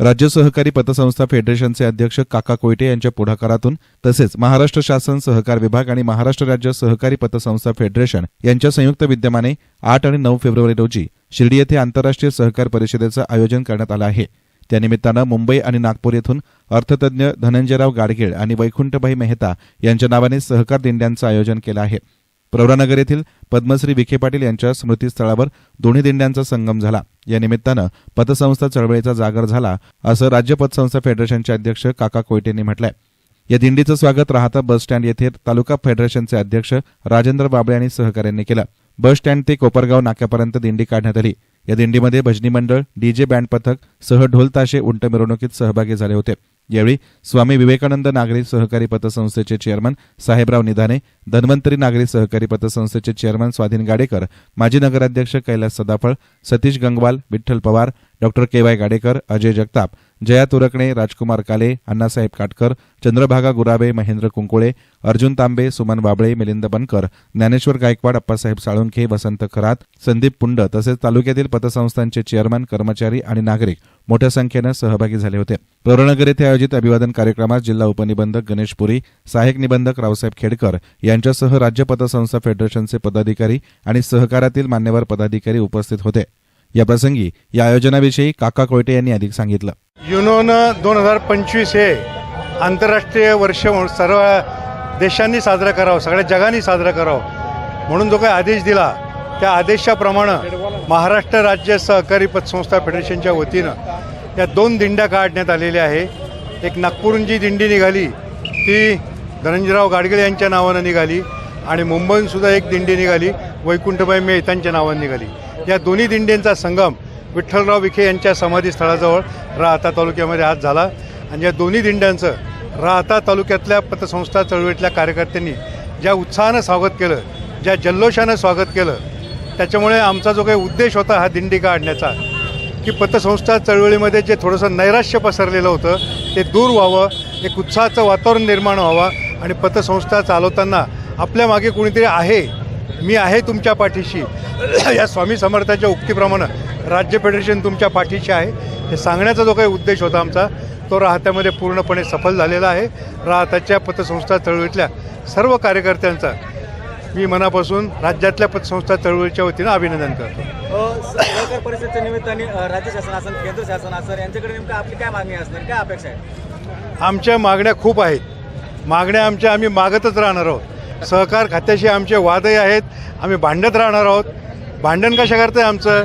राज्य सहकारी पतसंस्था फेडरेशनचे अध्यक्ष काका कोयटे यांच्या पुढाकारातून तसेच महाराष्ट्र शासन सहकार विभाग आणि महाराष्ट्र राज्य सहकारी पतसंस्था फेडरेशन यांच्या संयुक्त विद्यमाने आठ आणि नऊ फेब्रुवारी रोजी शिर्डी येथे आंतरराष्ट्रीय सहकार परिषदेचं आयोजन करण्यात आलं आहे. त्यानिमित्तानं मुंबई आणि नागपूर येथून अर्थतज्ञ धनंजयराव गाडगीळ आणि वैकुंठभाई मेहता यांच्या नावाने सहकार दिंड्यांचं आयोजन केलं आहे. प्रवरानगर येथील पद्मश्री विखे पाटील यांच्या स्मृतीस्थळावर दोन्ही दिंड्यांचा संगम झाला. या निमित्तानं पतसंस्था चळवळीचा जागर झाला असं राज्य पतसंस्था फेडरेशनचे अध्यक्ष काका कोयटे यांनी म्हटलंय. या दिंडीचं स्वागत राहता बस स्टँड येथे तालुका फेडरेशनचे अध्यक्ष राजेंद्र बाबळे आणि सहकाऱ्यांनी केलं. बस स्टँड ते कोपरगाव नाक्यापर्यंत दिंडी काढण्यात आली. या दिंडीमध्ये भजनी मंडळ डीजे बँड पथक सह ढोल ताशे उंट मिरवणुकीत सहभागी झाले होते. यावेळी स्वामी विवेकानंद नागरी सहकारी पतसंस्थेचे चेअरमन साहेबराव निधाने धन्वंतरी नागरी सहकारी पतसंस्थेचे चेअरमन स्वाधीन गाडेकर माजी नगराध्यक्ष Kailas Sadaphal Satish Gangwal Vitthal Pawar doctor K Y Gadekar Ajay Jagtap Jaya Turkane Rajkumar Kale Annasaheb Katkar Chandrabhaga गुराबे Mahendra कुंकोळे Arjun तांबे सुमन बाबळे मिलिंद बनकर ज्ञानेश्वर गायकवाड अप्पासाहेब साळुंखे वसंत खरात संदीप पुंड तसेच तालुक्यातील पतसंस्थांचे चेअरमन कर्मचारी आणि नागरिक मोठ्या संख्येनं सहभागी झाले होते. प्रवरनगर येथे आयोजित अभिवादन कार्यक्रमात जिल्हा उपनिबंधक गणेश पुरी सहाय्यक निबंधक रावसाहेब खेडकर यांच्यासह राज्य पतसंस्था फेडरेशनचे पदाधिकारी आणि सहकारातील मान्यवर पदाधिकारी उपस्थित होते. याप्रसंगी या आयोजनाविषयी काका कोयटे यांनी अधिक सांगितलं. युनोनं दोन हजार पंचवीस हे आंतरराष्ट्रीय वर्ष म्हणून सर्व देशांनी साजरं करावं सगळ्या जगाने साजरं करावं म्हणून जो काही आदेश दिला त्या आदेशाप्रमाणे महाराष्ट्र राज्य सहकारी पतसंस्था फेडरेशनच्या वतीनं या दोन दिंड्या काढण्यात आलेल्या आहे. एक नागपूरहून जी दिंडी निघाली ती धनंजयराव गाडगिळ यांच्या नावानं निघाली आणि मुंबईहूनसुद्धा एक दिंडी निघाली वैकुंठबाई मेहतांच्या नावानं निघाली. या दोन्ही दिंडींचा संगम विठ्ठलराव विखे यांच्या समाधीस्थळाजवळ राहता तालुक्यामध्ये आज झाला. आणि या दोन्ही दिंड्यांचं राहता तालुक्यातल्या पतसंस्था चळवळीतल्या कार्यकर्त्यांनी ज्या उत्साहानं स्वागत केलं ज्या जल्लोषानं स्वागत केलं त्याच्यामुळे आमचा जो काही उद्देश होता हा दिंडी काढण्याचा की पतसंस्था चळवळीमध्ये जे थोडंसं नैराश्य पसरलेलं होतं ते दूर व्हावं एक उत्साहाचं वातावरण निर्माण व्हावं आणि पतसंस्था चालवताना आपल्या मागे कोणीतरी आहे मी आहे तुमच्या पाठीशी या स्वामी समर्थाच्या उक्तीप्रमाणे राज्य फेडरेशन तुमच्या पाठीशी आहे. हे सांगण्याचा जो काही उद्देश होता आमचा तो राहत्यामध्ये पूर्णपणे सफल झालेला आहे. राहताच्या पतसंस्था चळवळीतल्या सर्व कार्यकर्त्यांचा मी मनापासून राज्यातल्या पतसंस्था चळवळीच्या वतीनं अभिनंदन करतो. सहकार परिषदेच्या निमित्ताने राज्य शासन असेल केंद्र शासन असेल यांच्याकडे नेमकं आपली काय मागणी असणार? काय अपेक्षा आहे आमच्या मागण्या खूप आहेत. मागण्या आमच्या आम्ही मागतच राहणार आहोत. सहकार खात्याशी आमचे वादही आहेत. आम्ही भांडत राहणार आहोत. भांडण कशा करतं आहे आमचं?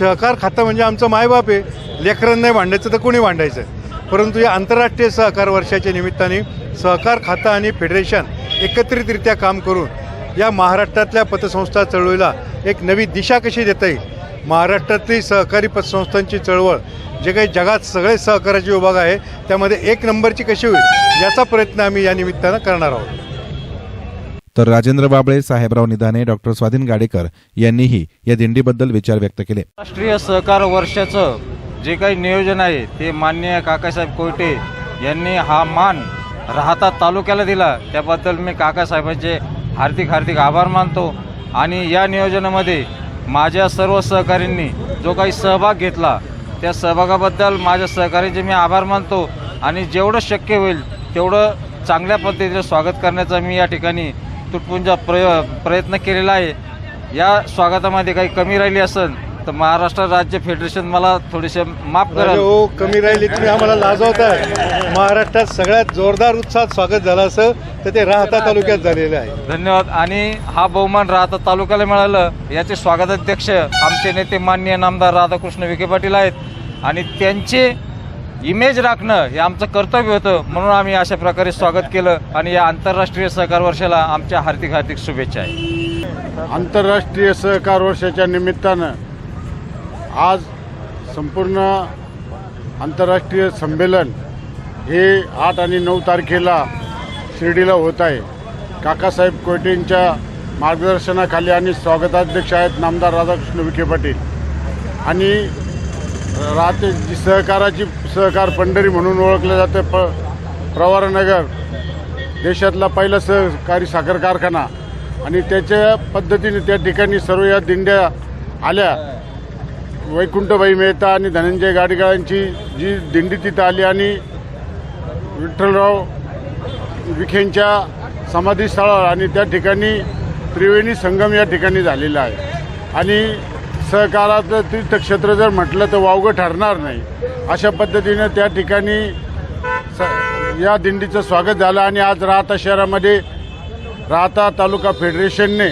सहकार खातं म्हणजे आमचं मायबाप आहे. लेकरांना नाही भांडायचं तर कोणी भांडायचं? परंतु या आंतरराष्ट्रीय सहकार वर्षाच्या निमित्ताने सहकार खातं आणि फेडरेशन एकत्रितरित्या काम करून या महाराष्ट्रातल्या पतसंस्था चळवळीला एक नवी दिशा कशी देता येईल? महाराष्ट्रातली सहकारी पतसंस्थांची चळवळ जे काही जगात सगळे सहकार्याचे विभाग आहे त्यामध्ये एक नंबरची कशी होईल? याचा प्रयत्न आम्ही या निमित्तानं करणार आहोत. तर राजेंद्र बाबळे साहेबराव निधाने डॉक्टर स्वाधीन गाडेकर यांनीही या दिंडीबद्दल विचार व्यक्त केले. राष्ट्रीय सहकार वर्षाचं जे काही नियोजन आहे ते मान्य काकासाहेब कोयटे यांनी हा मान राहता तालुक्याला दिला. त्याबद्दल मी काकासाहेबांचे हार्दिक हार्दिक आभार मानतो. आणि या नियोजनामध्ये माझ्या सर्व सहकाऱ्यांनी जो काही सहभाग घेतला त्या सहभागाबद्दल माझ्या सहकाऱ्यांचे मी आभार मानतो. आणि जेवढं शक्य होईल तेवढं चांगल्या पद्धतीने स्वागत करण्याचा मी या ठिकाणी तुटपुंजा प्रय प्रयत्न केलेला आहे. या स्वागतामध्ये काही कमी राहिली असेल तर महाराष्ट्र राज्य फेडरेशन मला थोडेसे माफ करा. हो कमी राहिली तुम्ही आम्हाला लाजवताय. महाराष्ट्रात सगळ्यात जोरदार उत्साहात स्वागत झालं असं तर ते राहता तालुक्यात झालेलं आहे. धन्यवाद. आणि हा बहुमान राहता तालुक्याला मिळालं याचे स्वागताध्यक्ष आमचे नेते माननीय नामदार राधाकृष्ण विखे पाटील आहेत. आणि त्यांचे इमेज राखणं हे आमचं कर्तव्य होतं. म्हणून आम्ही अशा प्रकारे स्वागत केलं आणि या आंतरराष्ट्रीय सहकार वर्षाला आमच्या हार्दिक हार्दिक शुभेच्छा आहे. आंतरराष्ट्रीय सहकार वर्षाच्या निमित्तानं आज संपूर्ण आंतरराष्ट्रीय संमेलन हे आठ आणि नऊ तारखेला शिर्डीला होत आहे. काकासाहेब कोयटेंच्या मार्गदर्शनाखाली आणि स्वागताध्यक्ष आहेत नामदार राधाकृष्ण विखे पाटील. आणि राहते जी सहकाराची सहकार पंढरी म्हणून ओळखलं जातं प प्रवारनगर देशातला पहिला सहकारी साखर कारखाना. आणि त्याच्या पद्धतीने त्या ठिकाणी सर्व या दिंड्या आल्या. वैकुंठबाई मेहता आणि धनंजय गाडगीळांची जी दिंडी तिथं आली आणि विठ्ठलराव विखेंच्या समाधीस्थळावर आणि त्या ठिकाणी त्रिवेणी संगम या ठिकाणी झालेला आहे. आणि सहकाराचं तीर्थक्षेत्र जर म्हटलं तर वावगं ठरणार नाही. अशा पद्धतीनं त्या ठिकाणी स या दिंडीचं स्वागत झालं आणि आज राहता शहरामध्ये राहता तालुका फेडरेशनने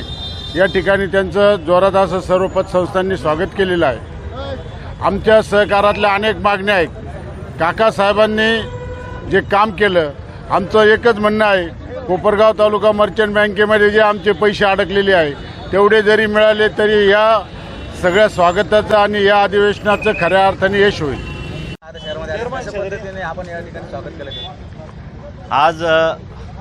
या ठिकाणी त्यांचं जोरात असं सर्व पतसंस्थांनी स्वागत केलेलं आहे. आमच्या सहकारातल्या अनेक मागण्या आहेत. काकासाहेबांनी जे काम केलं आमचं एकच म्हणणं आहे कोपरगाव तालुका मर्चंट बँकेमध्ये जे आमचे पैसे अडकलेले आहे तेवढे जरी मिळाले तरी या सगळ्या स्वागताचं आणि या अधिवेशनाचं खऱ्या अर्थाने यश होईल आता शहरामध्ये आले. कशा पद्धतीने आपण या ठिकाणी स्वागत केलं ते? आज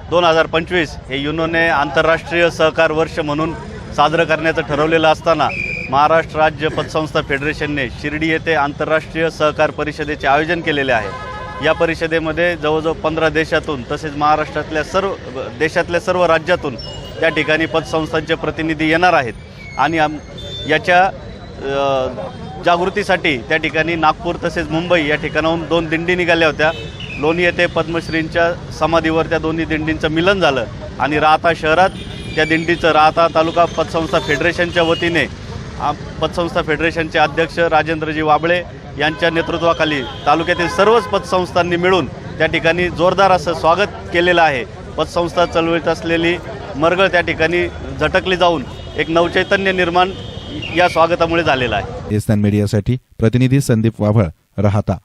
दोन हजार पंचवीस हे युनोने आंतरराष्ट्रीय सहकार वर्ष म्हणून साजरं करण्याचं ठरवलेलं असताना महाराष्ट्र राज्य पतसंस्था फेडरेशनने शिर्डी येथे आंतरराष्ट्रीय सहकार परिषदेचे आयोजन केलेले आहे या परिषदेमध्ये जवळजवळ पंधरा देशातून तसेच महाराष्ट्रातल्या सर्व देशातल्या सर्व राज्यातून त्या ठिकाणी पतसंस्थांचे प्रतिनिधी येणार आहेत आणि आम याच्या जागृतीसाठी त्या ठिकाणी नागपूर तसेच मुंबई या ठिकाणाहून दोन दिंडी निघाल्या होत्या. लोणी येथे पद्मश्रींच्या समाधीवर त्या दोन्ही दिंडींचं मिलन झालं आणि राहता शहरात त्या दिंडीचं राहता तालुका पतसंस्था फेडरेशनच्या वतीने पतसंस्था फेडरेशनचे अध्यक्ष राजेंद्रजी वाबळे यांच्या नेतृत्वाखाली तालुक्यातील सर्वच पतसंस्थांनी मिळून त्या ठिकाणी जोरदार असं स्वागत केलेलं आहे. पतसंस्था चळवळीत असलेली मरगळ त्या ठिकाणी झटकली जाऊन एक नवचैतन्य निर्माण या स्वागतामुळे झालेला आहे. एसनान मीडियासाठी प्रतिनिधी संदीप वाभळ राहता.